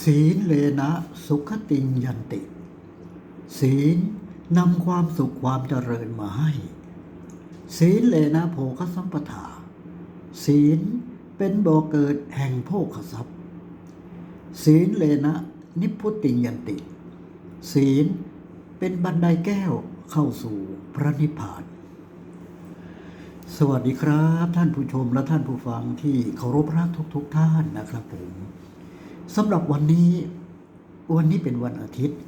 ศีลเลนะสุขติงยันติ ศีลนำความสุขความเจริญมาให้ ศีลเลนะโภคสัมปทา ศีลเป็นบ่อเกิดแห่งโภคทรัพย์ ศีลเลนะนิพพุติงยันติ ศีลเป็นบันไดแก้วเข้าสู่พระนิพพาน สวัสดีครับ ท่านผู้ชมและท่านผู้ฟังที่เคารพรักทุกๆทท่านนะครับผม สำหรับวันนี้ วันนี้เป็นวันอาทิตย์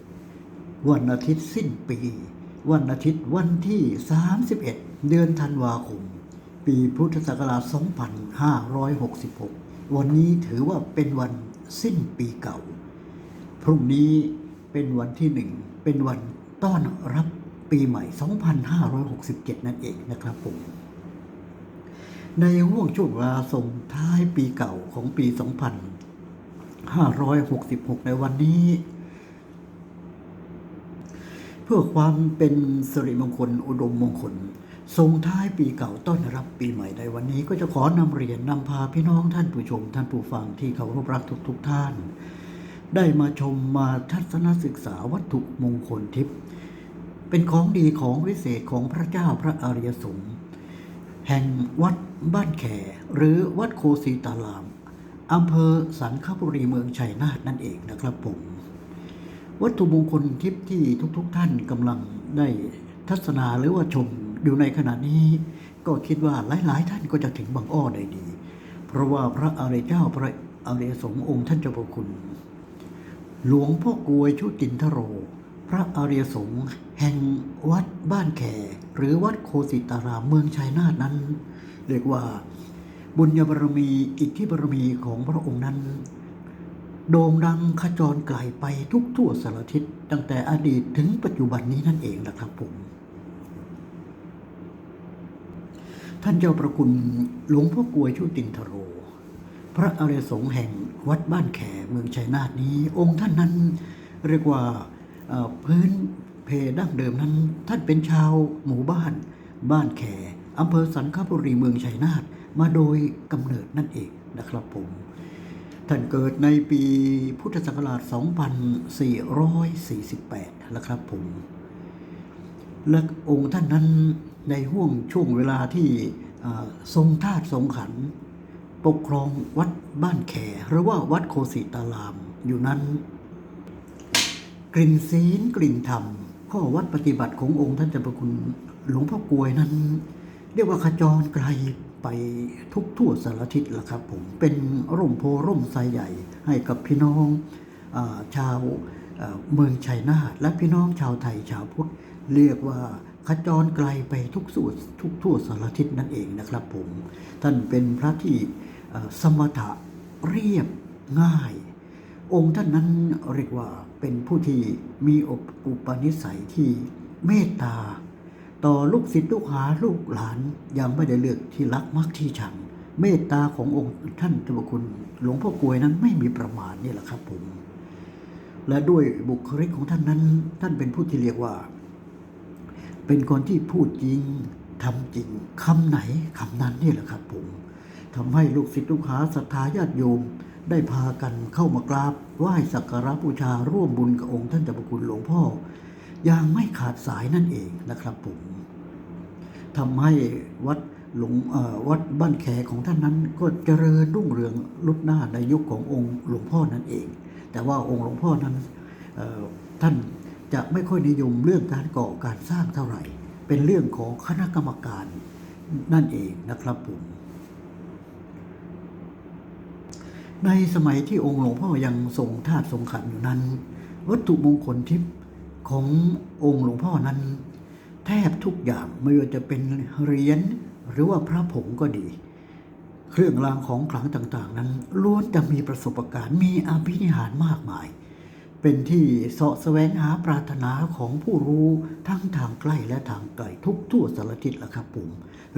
วันอาทิตย์สิ้นปี วันอาทิตย์วันที่ 31 เดือนธันวาคม ปีพุทธศักราช 2566 วันนี้ถือว่าเป็นวันสิ้นปีเก่า พรุ่งนี้เป็นวันที่หนึ่ง เป็นวันต้อนรับปีใหม่ 2567 นั่นเองนะครับผมในห่วงช่วงเวลาส่งท้ายปีเก่าของปี 2566 ในวันนี้ เพื่อความเป็นสิริมงคลอุดมมงคลส่งท้ายปีเก่าต้อนรับปีใหม่ในวันนี้ ก็จะขอนำเรียนนำพาพี่น้องท่านผู้ชม ท่านผู้ฟังที่เคารพรักทุกๆทท่าน ได้มาชมมาทัศนศึกษาวัตถุมงคลทิพย์เป็นของดีของวิเศษของพระเจ้าพระอริยสงฆ์แห่งวัดบ้านแขหรือวัดโคสีตาราม อำเภอสันคบุรีเมืองชัยนาทนั่นเองนะครับผม วัตถุมงคลทิพย์ที่ทุกๆทท่านกำลังได้ทัศนาหรือว่าชมอยู่ในขณะนี้ ก็คิดว่าหลายๆ ท่านก็จะถึงบางอ้อได้ดี เพราะว่าพระอริยเจ้าพระอริยสงฆ์องค์ท่านเจ้าพระคุณ หลวงพ่อกวยชุตินทโร พระอริยสงฆ์แห่งวัดบ้านแขหรือวัดโคสิตารามเมืองชัยนาทนั้น เรียกว่า บุญญาบารมีอิทธิบารมีของพระองค์นั้น โด่งดังขจรไกลไปทุกทั่วสารทิศตั้งแต่อดีตถึงปัจจุบันนี้นั่นเองแหละครับผม ท่านเจ้าประคุณหลวงพ่อกวยชุตินทโร พระอริยสงฆ์แห่งวัดบ้านแขเมืองชัยนาทนี้ องค์ท่านนั้นเรียกว่าพื้นเพดั้งเดิมนั้น ท่านเป็นชาวหมู่บ้านบ้านแข อำเภอสันคบุรีเมืองชัยนาทมาโดยกำเนิดนั่นเองนะครับผม ท่านเกิดในปีพุทธศักราช 2448 นะครับผม และองค์ท่านนั้นในห่วงช่วงเวลาที่ทรงทาสทรงขัน ปกครองวัดบ้านแขหรือว่าวัดโคสิตาราม อยู่นั้น กลิ่นศีลกลิ่นธรรมข้อวัดปฏิบัติขององค์ท่านเจ้าประคุณหลวงพ่อกลวยนั้น เรียกว่าขจรไกลไปทุกทั่วสารทิศละครับผมเป็นร่มโพร่มไทรใหญ่ให้กับพี่น้องอชาวเมืองชัยนาทและพี่น้องชาวไทยชาวพุทธเรียกว่าขจรไกลไปทุกส่วนทุกทั่วสารทิศนั่นเองนะครับผม ท่านเป็นพระที่สมถะเรียบง่าย องค์ท่านนั้นเรียกว่าเป็นผู้ที่มีอุปนิสัยที่เมตตา ต่อลูกศิษย์ลูกหาลูกหลานยังไม่ได้เลือกที่รักมักที่ชัง เมตตาขององค์ท่านเจ้าคุณหลวงพ่อกวยนั้นไม่มีประมาณนี่แหละครับผม และด้วยบุคลิกของท่านนั้น ท่านเป็นผู้ที่เรียกว่า เป็นคนที่พูดจริงทำจริงคำไหนคำนั้นนี่แหละครับผมทำให้ลูกศิษย์ลูกหาศรัทธาญาติโยมได้พากันเข้ามากราบไหว้สักการะบูชาร่วมบุญกับองค์ท่านเจ้าคุณหลวงพ่อ อย่างไม่ขาดสายนั่นเองนะครับผม ทำให้วัดหลวงวัดบ้านแขของท่านนั้นก็เจริญรุ่งเรืองลุกหน้าในยุคขององค์หลวงพ่อนั่นเอง แต่ว่าองค์หลวงพ่อนั้นท่านจะไม่ค่อยนิยมเรื่องการก่อการสร้างเท่าไหร่ เป็นเรื่องของคณะกรรมการนั่นเองนะครับผมในสมัยที่องค์หลวงพ่อยังทรงธาตุทรงขันอยู่นั้น วัตถุมงคลทิพย์ขององค์หลวงพ่อนั้น แทบทุกอย่างไม่ว่าจะเป็นเหรียญหรือว่าพระผงก็ดี เครื่องรางของขลังต่างๆ นั้นล้วนจะมีประสบการณ์มีอภินิหารมากมาย เป็นที่เสาะแสวงหาปรารถนาของผู้รู้ทั้งทางใกล้และทางไกลทุกทั่วสารทิศละครับผม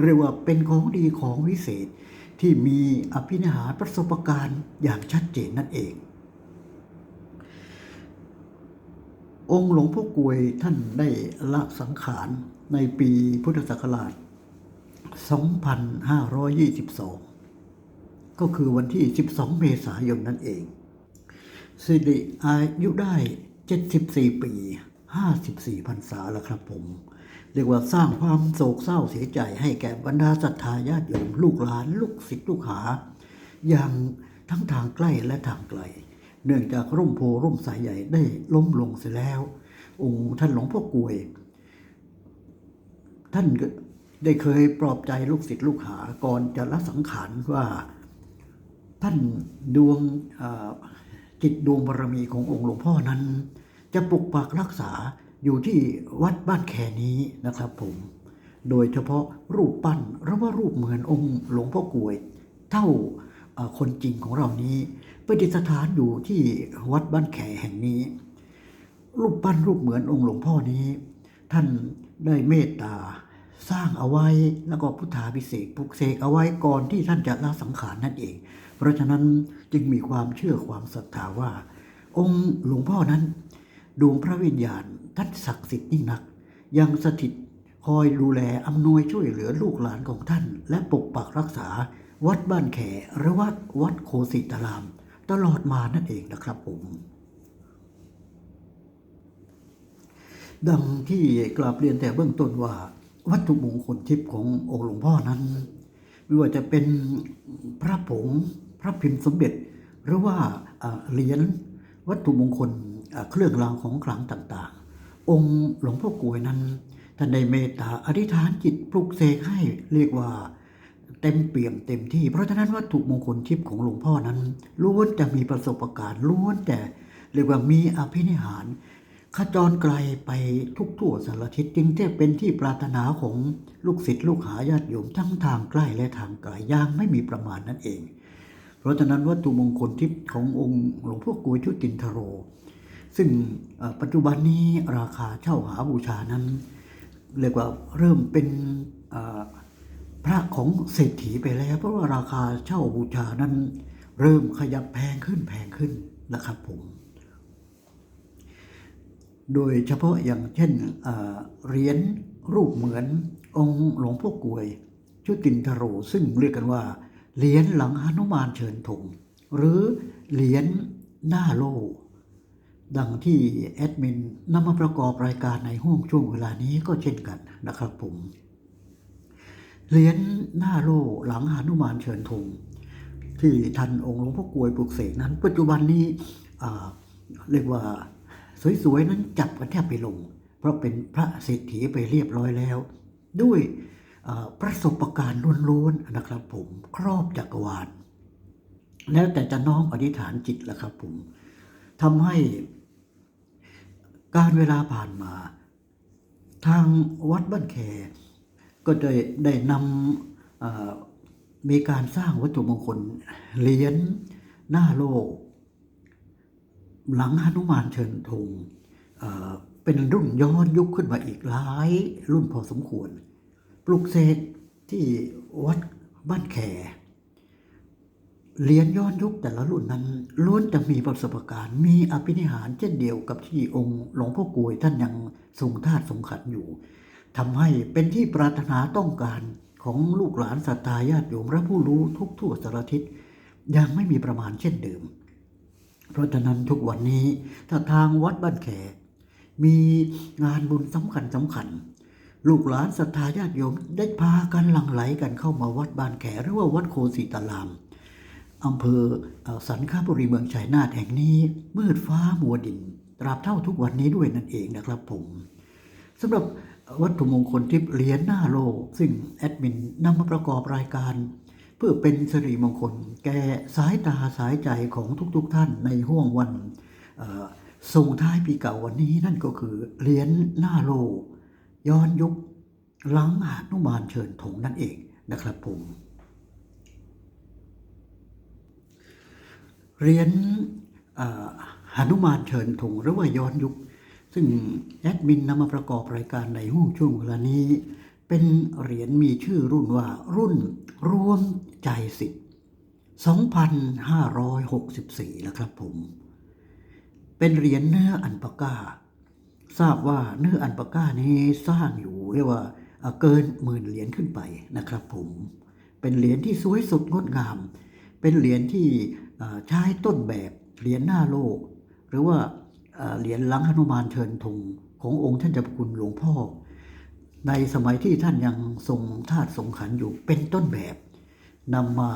เรียกว่าเป็นของดีของวิเศษที่มีอภินิหารประสบการณ์อย่างชัดเจนนั่นเอง องค์หลวงพ่อกวยท่านได้ละสังขารในปีพุทธศักราช 2522 ก็คือวันที่ 12 เมษายนนั่นเอง สิริอายุได้ 74 ปี 54พรรษาแล้วครับผม เรียกว่าสร้างความโศกเศร้าเสียใจให้แก่บรรดาศรัทธาญาติโยมลูกหลาน ลูกศิษย์ลูกหา อย่างทั้งทางใกล้และทางไกล เนื่องจากร่มโพร่มสายใหญ่ได้ล้มลงเสียแล้ว องค์ท่านหลวงพ่อกวย ท่านก็ได้เคยปลอบใจลูกศิษย์ลูกหาก่อนจะละสังขารว่าท่านดวงจิตดวงบารมีขององค์หลวงพ่อนั้น จะปกปักรักษาอยู่ที่วัดบ้านแคนี้นะครับผม โดยเฉพาะรูปปั้นหรือว่ารูปเหมือนองค์หลวงพ่อกวย เท่า คนจริงของเรานี้ประดิษฐานอยู่ที่วัดบ้านแขแห่งนี้ รูปปั้นรูปเหมือนองค์หลวงพ่อนี้ ท่านได้เมตตาสร้างเอาไว้แล้วก็พุทธาพิเศษปลุกเสกเอาไว้ก่อนที่ท่านจะละสังขารนั่นเอง เพราะฉะนั้นจึงมีความเชื่อความศรัทธาว่า องค์หลวงพ่อนั้น ดวงพระวิญญาณท่านศักดิ์สิทธิ์ยิ่งนัก ยังสถิตคอยดูแลอำนวยช่วยเหลือลูกหลานของท่าน และปกปักรักษา วัดบ้านแขหรือวัดวัดโคสิตาราม ตลอดมานั่นเองนะครับผม ดังที่กราบเรียนแต่เบื้องต้นว่า วัตถุมงคลทิพย์ขององค์หลวงพ่อนั้น ไม่ว่าจะเป็นพระผง พระพิมพ์สมเด็จ หรือว่าเหรียญวัตถุมงคลเครื่องรางของขลังต่างๆ องค์หลวงพ่อกลวยนั้นท่านได้เมตตาอธิษฐานจิตปลุกเสกให้เรียกว่า เต็มเปี่ยมเต็มที่ เพราะฉะนั้นวัตถุมงคลทิพย์ของหลวงพ่อนั้นล้วนแต่มีประสบการณ์ล้วนแต่เรียกว่ามีอภินิหารขจรไกลไปทุกทั่วสารทิศจึงจะเป็นที่ปรารถนาของลูกศิษย์ลูกหาญาติโยมทั้งทางใกล้และทางไกลย่างไม่มีประมาณนั่นเอง เพราะฉะนั้นวัตถุมงคลทิพย์ขององค์หลวงพ่อกลวยชุตินทโร ซึ่งปัจจุบันนี้ราคาเช่าหาบูชานั้น เรียกว่าเริ่มเป็น พระของเศรษฐีไปแล้ว เพราะว่าราคาเช่าบูชานั้น เริ่มขยับแพงขึ้นแพงขึ้นนะครับผม โดยเฉพาะอย่างเช่นเหรียญรูปเหมือนองค์หลวงพ่อกวย ชุตินทโรซึ่งเรียกกันว่าเหรียญหลังหนุมานเชิญธงหรือเหรียญหน้าโล ดังที่แอดมินนำมาประกอบรายการในห้วงช่วงเวลานี้ก็เช่นกันนะครับผม เหรียญหน้าโลหลังหนุมานเชิญธงที่ท่านองค์หลวงพ่อกลวยปลุกเสกนั้น ปัจจุบันนี้เรียกว่าสวยๆนั้นจับกันแทบไปลง เพราะเป็นพระเศรษฐีไปเรียบร้อยแล้ว ด้วยประสบการณ์ล้วนๆนะครับผมครอบจักรวาลแล้วแต่จะน้อมอธิษฐานจิตแหละครับผมทำให้การเวลาผ่านมา ทางวัดบ้านแข ก็ได้ได้นำมีการสร้างวัตถุมงคลเหรียญหน้าโลก หลังหนุมานเชิญธงเอ่อเป็นรุ่นย้อนยุคขึ้นมาอีกหลายรุ่นพอสมควร ปลุกเสกที่วัดบ้านแขเหรียญย้อนยุคแต่ละรุ่นนั้นล้วนจะมีประสบการณ์ มีอภินิหารเช่นเดียวกับที่องค์หลวงพ่อกลวยท่านยังทรงธาตุทรงขันอยู่ ทำให้เป็นที่ปรารถนาต้องการของลูกหลานศรัทธาญาติโยมและผู้รู้ทุกทั่วสารทิศยังไม่มีประมาณเช่นเดิม เพราะฉะนั้นทุกวันนี้ถ้าทางวัดบ้านแขกมีงานบุญสำคัญสำคัญ ลูกหลานศรัทธาญาติโยมได้พากันหลั่งไหลกันเข้ามาวัดบ้านแขหรือว่าวัดโคสีตารามอำเภอสันคาบุรีเมืองชัยนาทแห่งนี้มืดฟ้ามัวดิน ตราบเท่าทุกวันนี้ด้วยนั่นเองนะครับผมสำหรับ วัตถุมงคลทิพย์เหรียญหน้าโลก ซึ่งแอดมินนำมาประกอบรายการ เพื่อเป็นสิริมงคล แก่สายตาสายใจของทุกๆทท่านในห่วงวันส่งท้ายปีเก่าวันนี้นั่นก็คือเหรียญหน้าโลก ย้อนยุคหลังหานุมานเชิญธงนั่นเองนะครับผมเหรียญหนุมานเชิญธงหรือว่าย้อนยุค ซึ่งแอดมินนำมาประกอบรายการในห่วงช่วงเวลานี้ เป็นเหรียญมีชื่อรุ่นว่ารุ่นรวมใจสิทธิ์2,564แล้วครับผม เป็นเหรียญเนื้ออันปาก้า ทราบว่าเนื้ออันปาก้านี้สร้างอยู่เรียกว่าเกินหมื่นเหรียญขึ้นไปนะครับผม เป็นเหรียญที่สวยสดงดงาม เป็นเหรียญที่ใช้ต้นแบบเหรียญหน้าโลก หรือว่า เหรียญหลังหนุมานเชิญธงขององค์ท่านเจ้าคุณหลวงพ่อ ในสมัยที่ท่านยังทรงธาตุทรงขันธ์อยู่เป็นต้นแบบนำมา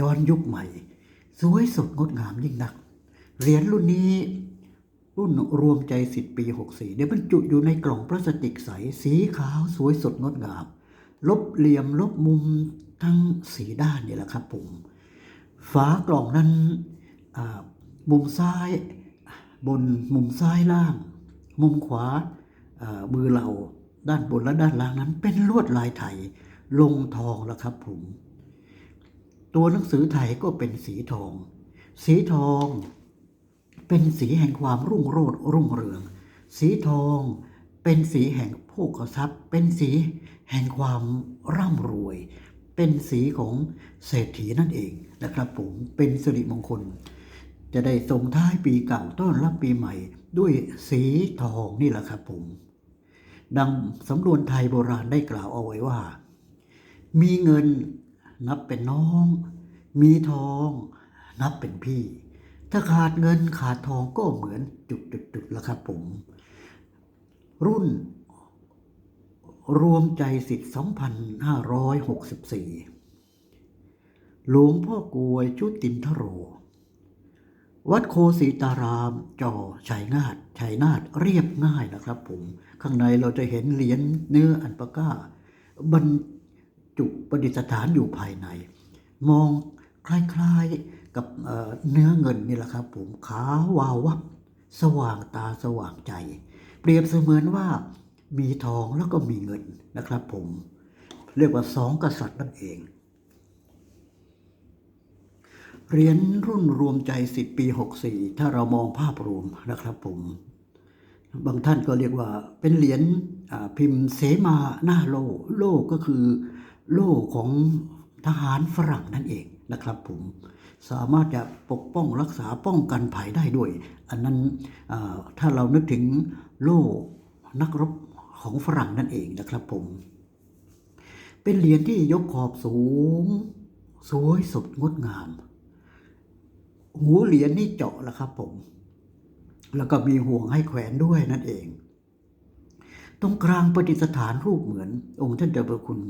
ย้อนยุคใหม่ สวยสดงดงามยิ่งนัก เหรียญรุ่นนี้รุ่นรวมใจสิทธิ์ปี 64เดี๋ยวบรรจุอยู่ในกล่องพลาสติกใส สีขาวสวยสดงดงาม ลบเหลี่ยมลบมุมทั้งสีด้านนี่แหละครับผม ฝากล่องนั้นมุมซ้าย บนมุมซ้ายล่าง มุมขวามือเราด้านบนและด้านล่างนั้น เป็นลวดลายไทยลงทองแล้วครับผมตัวหนังสือไทยก็เป็นสีทอง สีทอง เป็นสีแห่งความรุ่งโรจน์รุ่งเรือง สีทองเป็นสีแห่งโภคทรัพย์ เป็นสีแห่งความร่ำรวย เป็นสีของเศรษฐีนั่นเองนะครับผมเป็นสิริมงคล จะได้ส่งท้ายปีเก่าต้อนรับปีใหม่ ด้วยสีทองนี่แหละครับผม ดังสำนวนไทยโบราณได้กล่าวเอาไว้ว่า มีเงินนับเป็นน้อง มีทองนับเป็นพี่ ถ้าขาดเงินขาดทองก็เหมือนจุดๆๆแล้วครับผม รุ่น รวมใจสิทธิ์2564 หลวงพ่อกวยชุดตินทโร วัดโคสีตารามจอชัยนาทชัยนาทเรียบง่ายนะครับผม ข้างในเราจะเห็นเหรียญเนื้ออันปาก้า บรรจุประดิษฐานอยู่ภายใน มองคล้ายๆกับเเนื้อเงินนี่แหละครับผมขาววาววับสว่างตาสว่างใจ เปรียบเสมือนว่ามีทองแล้วก็มีเงินนะครับผม เรียกว่าสองกษัตริย์นั่นเอง เหรียญรุ่นรวมใจสิบปี 64 ถ้าเรามองภาพรวมนะครับผม บางท่านก็เรียกว่าเป็นเหรียญพิมพ์เสมาหน้าโล่โล่ก็คือโล่ของทหารฝรั่งนั่นเองนะครับผมสามารถจะปกป้องรักษาป้องกันภัยได้ด้วย อันนั้นถ้าเรานึกถึงโล่นักรบของฝรั่งนั่นเองนะครับผม เป็นเหรียญที่ยกขอบสูง สวยสดงดงาม หูเหรียญนี่เจาะแล้วครับผม แล้วก็มีห่วงให้แขวนด้วยนั่นเอง ตรงกลางประดิษฐานรูปเหมือน องค์ท่านเจ้าประคุณ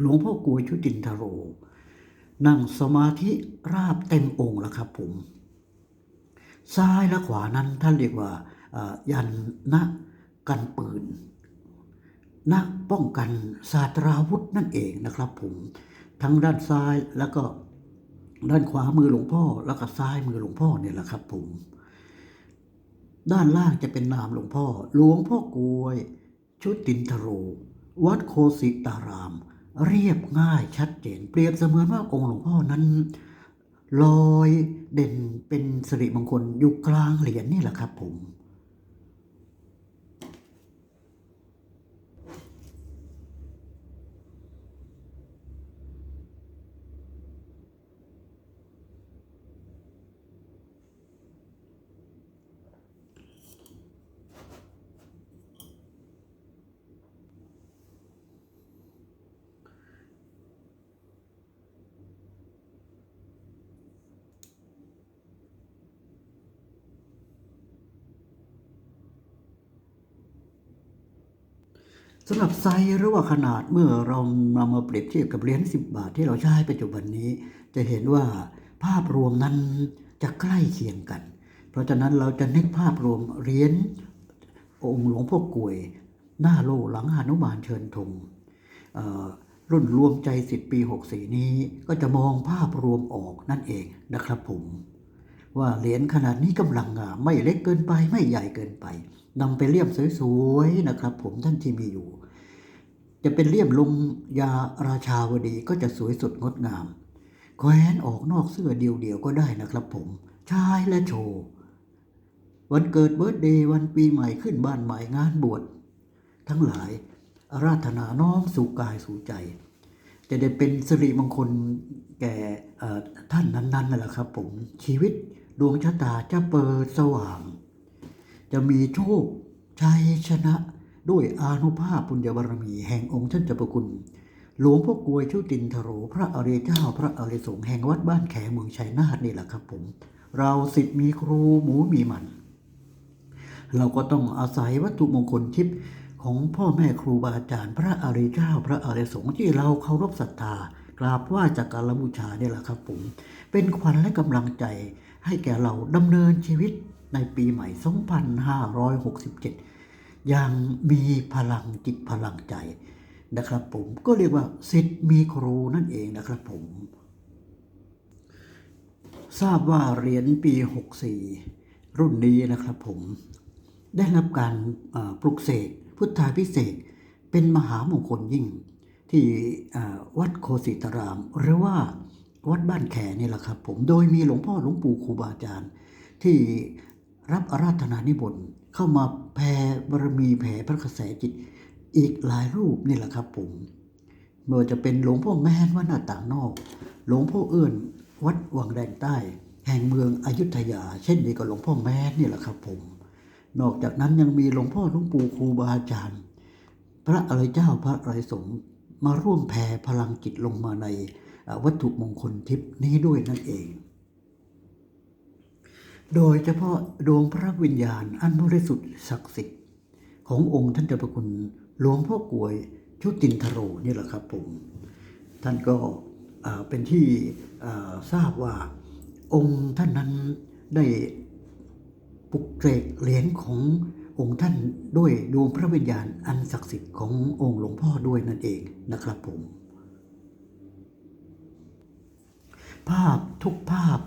หลวงพ่อกวยชุตินทโร นั่งสมาธิราบเต็มองค์แล้วครับผม ซ้ายและขวานั้นท่านเรียกว่าอ่ายันนะกันปืนนะป้องกันศาสตราวุธนั่นเองนะครับผม ทั้งด้านซ้ายแล้วก็ ด้านขวามือหลวงพ่อ แล้วก็ซ้ายมือหลวงพ่อเนี่ยแหละครับ ผม ด้านล่างจะเป็นนามหลวงพ่อ หลวงพ่อกลวย ชุดตินทโร วัดโคสิตาราม เรียบง่ายชัดเจน เปรียบเสมือนว่าองค์หลวงพ่อนั้นลอยเด่นเป็นสิริมงคลอยู่กลางเหรียญนี่แหละครับผม สำหรับไซส์หรือว่าขนาดเมื่อเรานำมาเปรียบเทียบกับเหรียญ10 บาทที่เราใช้ปัจจุบันนี้ จะเห็นว่าภาพรวมนั้นจะใกล้เคียงกัน เพราะฉะนั้นเราจะนึกภาพรวมเหรียญองค์หลวงพ่อกลวย หน้าโลหลังหานุมานเชิญธงรุ่นรวมใจสิทธิ์ปี 64 นี้ก็จะมองภาพรวมออกนั่นเองนะครับผม ว่าเหรียญขนาดนี้กำลังงามไม่เล็กเกินไปไม่ใหญ่เกินไปนำไปเลี่ยมสวยๆนะครับผมท่านที่มีอยู่ จะเป็นเลี่ยมลงยาราชาวดีก็จะสวยสดงดงามแขวนออกนอกเสื้อเดียวๆก็ได้นะครับผม ชายและโชว์ วันเกิดเบิร์ตเดย์วันปีใหม่ขึ้นบ้านใหม่งานบวชทั้งหลายอาราธนาน้อมสู่กายสู่ใจ จะได้เป็นสิริมงคลแก่ท่านนั้นๆนั่นแหละครับผม ชีวิตดวงชะตาจะเปิดสว่าง จะมีโชคชัยชนะ ด้วยอานุภาพปุญญบารมีแห่งองค์ท่านเจ้าประคุณ หลวงพ่อกวยชุตินทโรพระอริยเจ้าพระอริยสงฆ์แห่งวัดบ้านแขเมืองชัยนาทนี่แหละครับผม เราสิทธิ์มีครูหมูมีหมัน เราก็ต้องอาศัยวัตถุมงคลทิพย์ของพ่อแม่ครูบาอาจารย์ พระอริยเจ้าพระอริยสงฆ์ที่เราเคารพศรัทธากราบไหว้จากการบูชาเนี่ยแหละครับผม เป็นขวัญและกำลังใจให้แก่เราดำเนินชีวิตในปีใหม่ 2567 อย่างมีพลังจิตพลังใจนะครับ ผมก็เรียกว่าสิทธิ์มีครูนั่นเองนะครับผม ทราบว่าเหรียญปี 64 รุ่นนี้นะครับผมได้รับการปลุกเสกพุทธาพิเศษเป็นมหามงคลยิ่งที่วัดโคสิตราม หรือว่าวัดบ้านแขนี่แหละครับผมโดยมีหลวงพ่อหลวงปู่ครูบาอาจารย์ ที่รับอาราธนานิมนต์ เข้ามาแผ่บารมีแผ่พระกระแสจิต อีกหลายรูปนี่แหละครับผมไม่ว่าจะเป็นหลวงพ่อแม่นวัดหน้าต่างนอก หลวงพ่อเอื้อนวัดวังแดงใต้ แห่งเมืองอยุธยา เช่นเดียวกับหลวงพ่อแม่นนี่แหละครับผม นอกจากนั้นยังมีหลวงพ่อหลวงปู่ครูบาอาจารย์ พระอริยเจ้าพระอริยสงฆ์มาร่วมแผ่พลังจิตลงมาในวัตถุมงคลทิพย์นี้ด้วยนั่นเอง โดยเฉพาะดวงพระวิญญาณอันบริสุทธิ์ศักดิ์สิทธิ์ขององค์ท่านเจ้าประคุณหลวงพ่อกวยชุตินทโรนี่แหละครับผมท่านก็เป็นที่ทราบว่าองค์ท่านนั้นได้ปลุกเสกเหรียญขององค์ท่านด้วยดวงพระวิญญาณอันศักดิ์สิทธิ์ขององค์หลวงพ่อด้วยนั่นเองนะครับผม ภาพทุกภาพ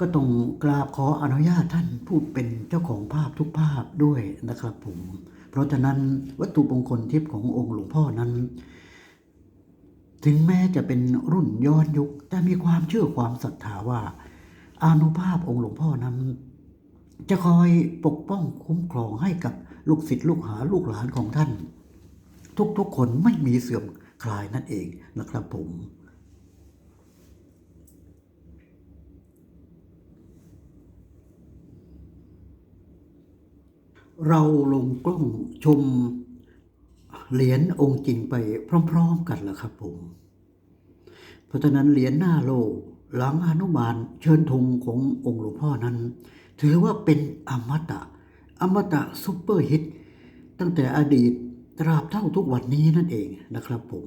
ก็ต้องกราบขออนุญาตท่านพูดเป็นเจ้าของภาพทุกภาพด้วยนะครับผม เพราะฉะนั้นวัตถุมงคลทิพย์ขององค์หลวงพ่อนั้น ถึงแม้จะเป็นรุ่นย้อนยุค แต่มีความเชื่อความศรัทธาว่าอานุภาพองค์หลวงพ่อนั้น จะคอยปกป้องคุ้มครองให้กับลูกศิษย์ลูกหาลูกหลานของท่าน ทุกๆคนไม่มีเสื่อมคลายนั่นเองนะครับผม เราลงกล้องชมเหรียญองค์จริงไปพร้อมๆกันแหละครับผม เพราะฉะนั้นเหรียญหน้าโลกหลังอนุบาลเชิญธงขององค์หลวงพ่อนั้น ถือว่าเป็นอมตะ อมตะซุปเปอร์ฮิต ตั้งแต่อดีตตราบเท่าทุกวันนี้นั่นเองนะครับผม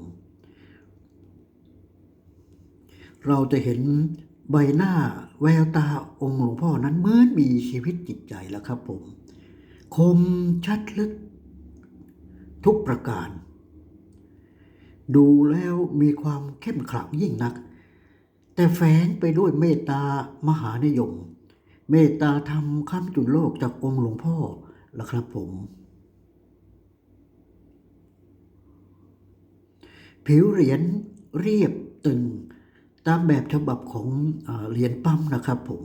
เราจะเห็นใบหน้าแววตาองค์หลวงพ่อนั้นเหมือนมีชีวิตจิตใจแล้วครับผม คมชัดลึก ทุกประการ ดูแล้วมีความเข้มขลังยิ่งนัก แต่แฝงไปด้วยเมตตามหานิยม เมตตาธรรมค้ำจุนโลกจากองค์หลวงพ่อละครับผม ผิวเหรียญเรียบตึงตามแบบฉบับของเอเหรียญปั๊มนะครับผม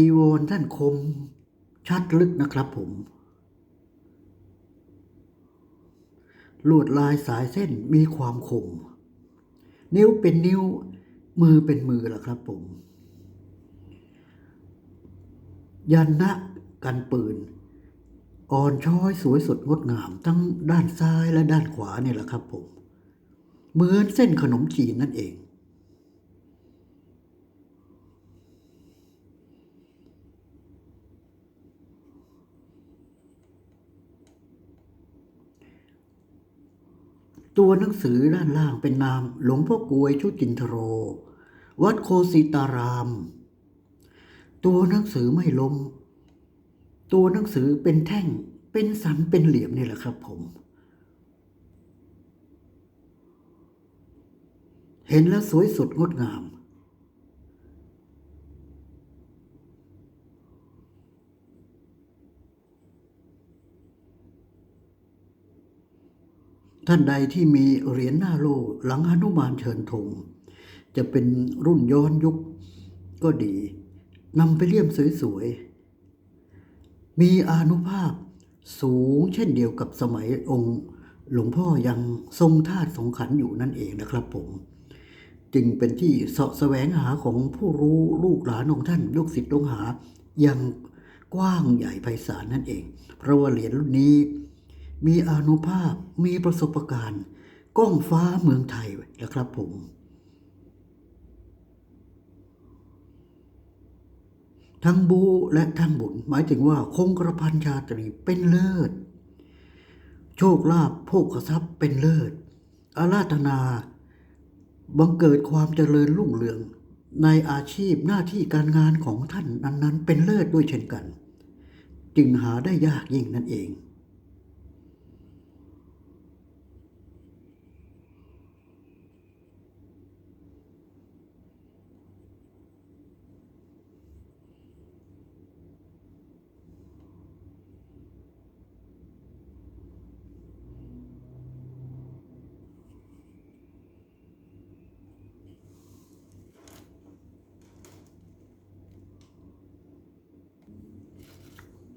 จีวรท่านคมชัดลึกนะครับผม ลวดลายสายเส้นมีความคม นิ้วเป็นนิ้ว มือเป็นมือล่ะครับผม ยันนะกันปืน อ่อนช้อยสวยสดงดงาม ทั้งด้านซ้ายและด้านขวาเนี่ยแหละครับผม เหมือนเส้นขนมจีนนั่นเอง ตัวหนังสือด้านล่างเป็นนามหลวงพ่อกวยชุจินทโร วัดโคสิตาราม ตัวหนังสือไม่ล้ม ตัวหนังสือเป็นแท่งเป็นสันเป็นเหลี่ยมนี่แหละครับผม เห็นแล้วสวยสดงดงาม ท่านใดที่มีเหรียญหน้าโลหลังหนุมานเชิญธงจะเป็นรุ่นย้อนยุคก็ดีนำไปเลี่ยมสวยๆ มีอานุภาพสูงเช่นเดียวกับสมัยองค์หลวงพ่อยังทรงธาตุสงขันอยู่นั่นเองนะครับผม จึงเป็นที่เสาะแสวงหาของผู้รู้ลูกหลานของท่านลูกศิษย์ลูกหาอย่างกว้างใหญ่ไพศาลนั่นเอง เพราะว่าเหรียญรุ่นนี้ มีอนุภาพมีประสบการณ์ก้องฟ้าเมืองไทยนะครับผม ทั้งบูและทั้งบุญหมายถึงว่าคงกระพันชาตรีเป็นเลิศ โชคลาภโภคทรัพย์เป็นเลิศ อาราธนา บังเกิดความเจริญรุ่งเรือง ในอาชีพหน้าที่การงานของท่านนั้นๆ เป็นเลิศด้วยเช่นกัน จึงหาได้ยากยิ่งนั่นเอง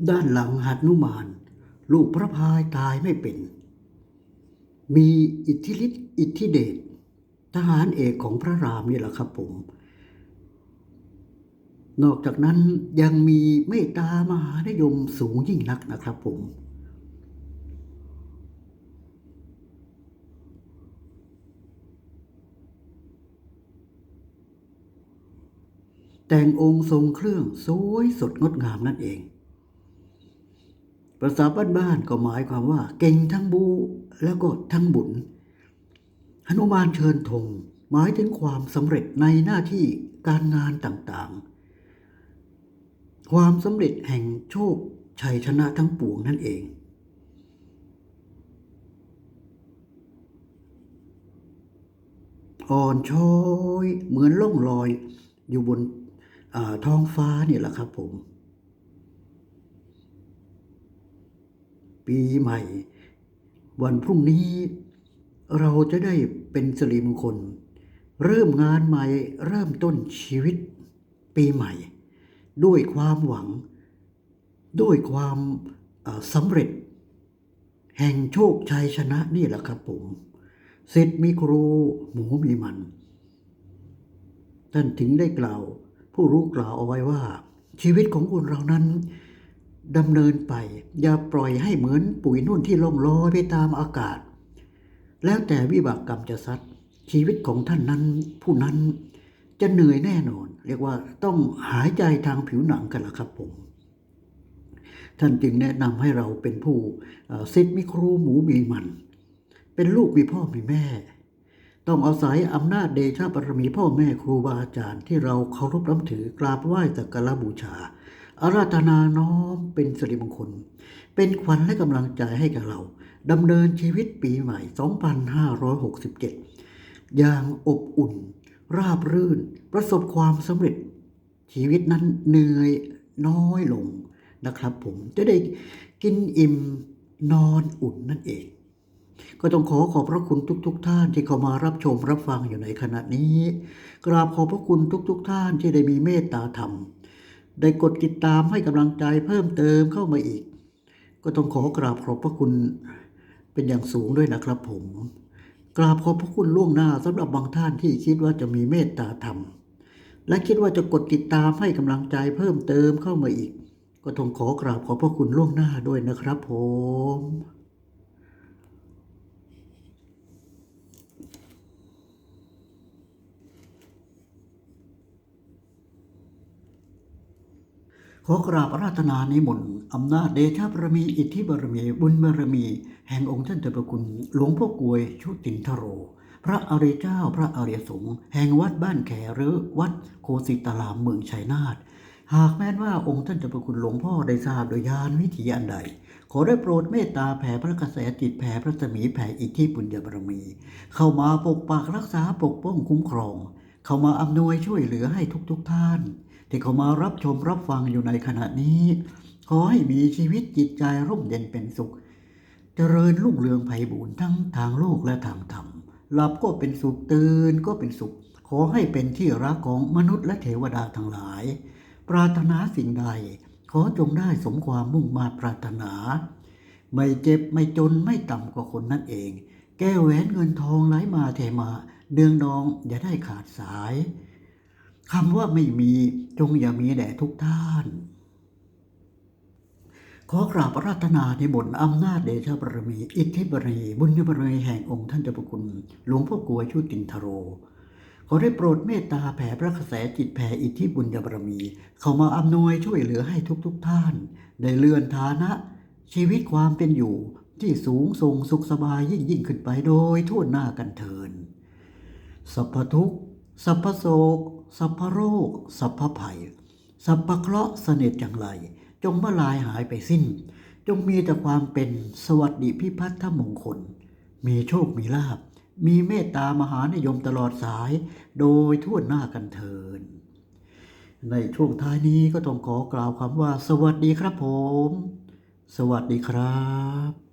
ด้านหลังหัดนุมาน ลูกพระพายตายไม่เป็น มีอิทธิฤทธิ์อิทธิเดชทหารเอกของพระรามนี่แหละครับผม นอกจากนั้นยังมีเมตตามหานิยมสูงยิ่งนักนะครับผมแต่งองค์ทรงเครื่องสวยสดงดงามนั่นเอง ภาษาบ้านๆก็หมายความว่า เก่งทั้งบูแล้วก็ทั้งบุญหนุมานเชิญธงหมายถึงความสำเร็จในหน้าที่การงานต่างๆ ความสำเร็จแห่งโชคชัยชนะทั้งปวงนั่นเอง อ่อนช้อยเหมือนล่องลอยอยู่บนท้องฟ้านี่แหละครับผม ปีใหม่ วันพรุ่งนี้เราจะได้เป็นสิริมงคล เริ่มงานใหม่เริ่มต้นชีวิตปีใหม่ ด้วยความหวัง ด้วยความสำเร็จ แห่งโชคชัยชนะนี่แหละครับผมสิทธิ์มีครูหมูมีมัน ท่านถึงได้กล่าว ผู้รู้กล่าวเอาไว้ว่า ชีวิตของคนเรานั้น ดำเนินไป อย่าปล่อยให้เหมือนปุ๋ยนุ่นที่ล่องลอยไปตามอากาศ แล้วแต่วิบากกรรมจะซัดชีวิตของท่านนั้นผู้นั้นจะเหนื่อยแน่นอน เรียกว่าต้องหายใจทางผิวหนังกันละครับผม ท่านจึงแนะนำให้เราเป็นผู้เอ่อศิษย์มีครูหมูมีมัน เป็นลูกมีพ่อมีแม่ ต้องอาศัยอำนาจเดชะบารมีพ่อแม่ครูบาอาจารย์ที่เราเคารพนับถือกราบไหว้สักการะบูชา อาราธนาน้อมเป็นสิริมงคล เป็นขวัญและกำลังใจให้กับเราดำเนินชีวิตปีใหม่ 2567 อย่างอบอุ่น ราบรื่น ประสบความสำเร็จ ชีวิตนั้นเหนื่อยน้อยลงนะครับผมจะได้กินอิ่มนอนอุ่นนั่นเอง ก็ต้องขอขอบพระคุณทุกๆท่านที่เข้ามารับชมรับฟังอยู่ในขณะนี้ กราบขอบพระคุณทุกๆท่านที่ได้มีเมตตาธรรม ได้กดติดตามให้กำลังใจเพิ่มเติมเข้ามาอีก ก็ต้องขอกราบขอบพระคุณเป็นอย่างสูงด้วยนะครับผม กราบขอบพระคุณล่วงหน้าสำหรับบางท่านที่คิดว่าจะมีเมตตาธรรม และคิดว่าจะกดติดตามให้กำลังใจเพิ่มเติมเข้ามาอีก ก็ต้องขอกราบขอบพระคุณล่วงหน้าด้วยนะครับผม ขอกราบราธนานิมนต์อำนาจเดชะบารมีอิทธิบารมีบุญบารมี แห่งองค์ท่านเจ้าประคุณหลวงพ่อกวยชุตินทโร พระอริยเจ้าพระอริยสงฆ์แห่งวัดบ้านแขหรือวัดโคสิตารามเมืองชัยนาทหากแม้นว่าองค์ท่านเจ้าประคุณหลวงพ่อได้ทราบโดยญาณวิถีอันใด ขอได้โปรดเมตตาแผ่พระกระแสจิตแผ่พระสมีแผ่อิทธิปุญญบารมี เข้ามาปกปักรักษาปกป้องคุ้มครอง เข้ามาอำนวยช่วยเหลือให้ทุกๆทท่าน ที่เขามารับชมรับฟังอยู่ในขณะนี้ ขอให้มีชีวิตจิตใจร่มเย็นเป็นสุข เจริญรุ่งเรืองไพบูรณ์ทั้งทางโลกและทางธรรมหลับก็เป็นสุขตื่นก็เป็นสุข ขอให้เป็นที่รักของมนุษย์และเทวดาทั้งหลาย ปรารถนาสิ่งใด ขอจงได้สมความมุ่งมาปรารถนา ไม่เจ็บไม่จนไม่ต่ำกว่าคนนั่นเอง แก้วแหวนเงินทองไหลมาเทมา เดืองดองอย่าได้ขาดสาย คำว่าไม่มีจงอย่ามีแด่ทุกท่าน ขอกราบราธนาในบนอำนาจเดชบารมี อิทธิบารมีบุญบารมีแห่งองค์ท่านเจ้าพระคุณ หลวงพ่อกลวชุตินทโร ขอได้โปรดเมตตาแผ่พระกระแสจิตแผ่อิทธิบุญบารมี เข้ามาอำนวยช่วยเหลือให้ทุกๆทท่าน ได้เลื่อนฐานะ ชีวิตความเป็นอยู่ที่สูงส่งสุขสบายยิ่งยิ่งขึ้นไปโดยทั่วหน้ากันเทินสัพพทุกสัพพโศก สัพพโรค สัพพภัย สัพพเคราะห์เสน็จอย่างไร จงมาลายหายไปสิ้น จงมีแต่ความเป็นสวัสดิพิพัฒนมงคล มีโชคมีลาบ มีเมตตามหานิยมตลอดสาย โดยทั่วหน้ากันเทิน ในช่วงท้ายนี้ก็ต้องขอกล่าวคำว่า สวัสดีครับผม สวัสดีครับ